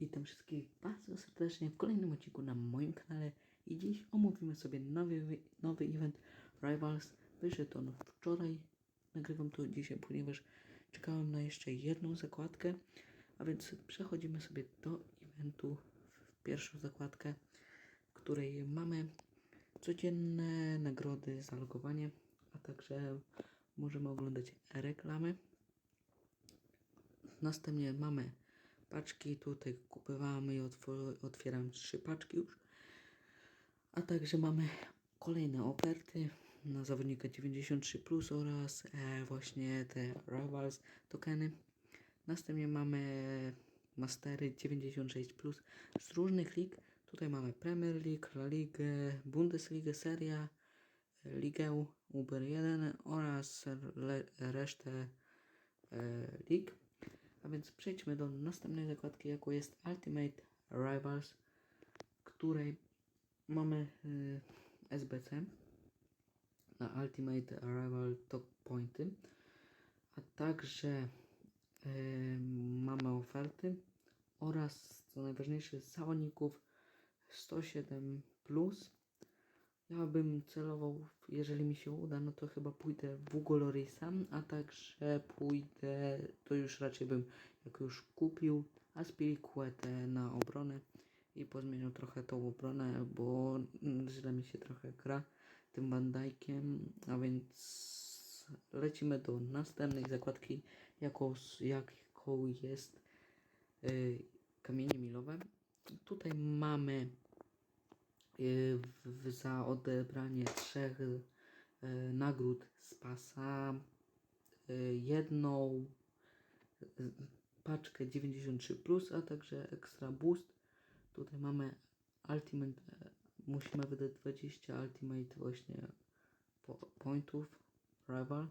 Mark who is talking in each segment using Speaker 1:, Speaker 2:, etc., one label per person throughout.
Speaker 1: Witam wszystkich bardzo serdecznie w kolejnym odcinku na moim kanale i dziś omówimy sobie nowy, nowy event Rivals. Wyszedł on wczoraj, nagrywam to dzisiaj, ponieważ czekałem na jeszcze jedną zakładkę, a więc przechodzimy sobie do eventu w pierwszą zakładkę, w której mamy codzienne nagrody za logowanie, a także możemy oglądać reklamy. Następnie mamy paczki, tutaj kupowamy i otw- otwieram trzy paczki już. A także mamy kolejne oferty na zawodnika 93 plus oraz e, właśnie te Rivals tokeny. Następnie mamy Mastery 96 plus z różnych lig. Tutaj mamy Premier League, La Ligę, Bundesligę, Seria, Ligę Uber 1 oraz le- resztę e, lig. A więc przejdźmy do następnej zakładki, jaką jest Ultimate Rivals, której mamy y, SBC na Ultimate Rival Top Pointy, a także y, mamy oferty oraz co najważniejsze zawodników 107 plus. Ja bym celował, jeżeli mi się uda, no to chyba pójdę w Hugo Lorisa, a także pójdę, to już raczej bym, jak już kupił, Aspilicuetę na obronę i pozmienił trochę tą obronę, bo mm, źle mi się trochę gra tym Van Dijkiem, a więc lecimy do następnej zakładki, jaką, jaką jest y, kamienie milowe. Tutaj mamy za odebranie trzech y, nagród z pasa y, jedną y, paczkę 93 plus, a także extra boost. Tutaj mamy ultimate, musimy wydać 20 ultimate właśnie po, pointów rival,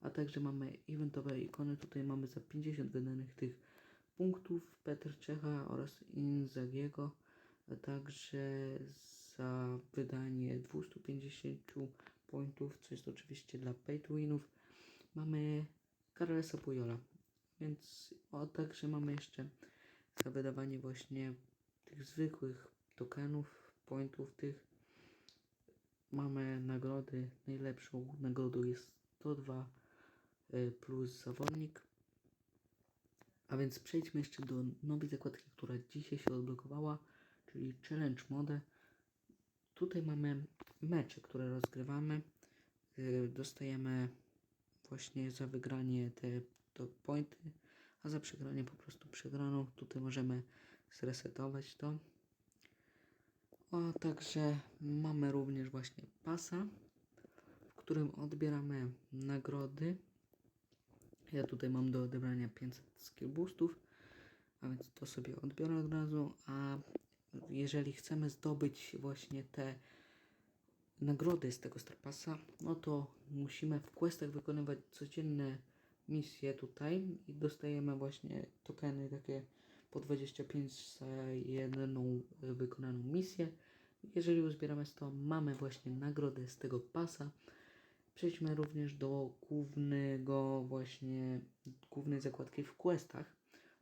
Speaker 1: a także mamy eventowe ikony. Tutaj mamy za 50 wydanych tych punktów Petr Czecha oraz Inzagiego, a także za wydanie 250 pointów, co jest oczywiście dla winów, mamy Carlesa Pujola. Więc o, także mamy jeszcze za wydawanie właśnie tych zwykłych tokenów, pointów tych. Mamy nagrody. Najlepszą nagrodą jest 102 y, plus zawodnik. A więc przejdźmy jeszcze do nowej zakładki, która dzisiaj się odblokowała, czyli Challenge Mode. Tutaj mamy mecze, które rozgrywamy. Y, Dostajemy właśnie za wygranie te, te pointy, a za przegranie po prostu przegraną. Tutaj możemy zresetować to. A także mamy również właśnie pasa, w którym odbieramy nagrody. Ja tutaj mam do odebrania 500 skill boostów, a więc to sobie odbiorę od razu. A jeżeli chcemy zdobyć właśnie te nagrody z tego Star Passa, no to musimy w questach wykonywać codzienne misje tutaj i dostajemy właśnie tokeny takie po 25 za jedną wykonaną misję. Jeżeli uzbieramy 100, mamy właśnie nagrodę z tego pasa. Przejdźmy również do głównego właśnie, głównej zakładki w questach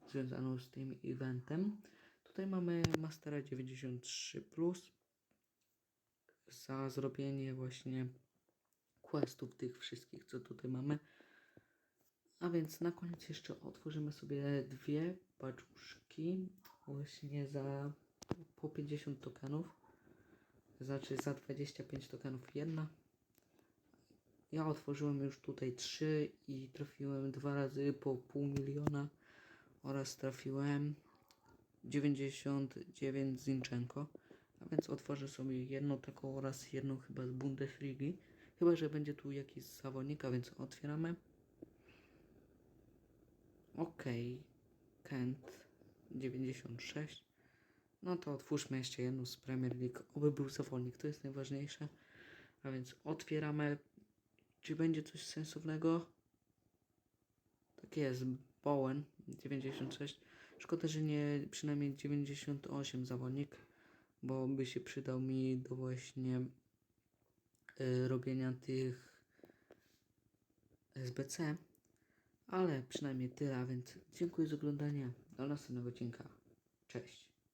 Speaker 1: związaną z tym eventem. Tutaj mamy Mastera 93+, za zrobienie właśnie questów tych wszystkich, co tutaj mamy. A więc na koniec jeszcze otworzymy sobie dwie paczuszki właśnie za po 50 tokenów. Znaczy za 25 tokenów jedna. Ja otworzyłem już tutaj trzy i trafiłem dwa razy po pół miliona oraz trafiłem 99 Zinchenko. A więc otworzę sobie jedną taką oraz jedną chyba z Bundesligi. Chyba, że będzie tu jakiś zawodnik, a więc otwieramy. Ok, Kent 96. No to otwórzmy jeszcze jedną z Premier League. Oby był zawodnik, to jest najważniejsze. A więc otwieramy. Czy będzie coś sensownego? Tak jest, Bowen 96. Szkoda, że nie przynajmniej 98 zawodnik, bo by się przydał mi do właśnie y, robienia tych SBC. Ale przynajmniej tyle, a więc dziękuję za oglądanie. Do następnego odcinka. Cześć.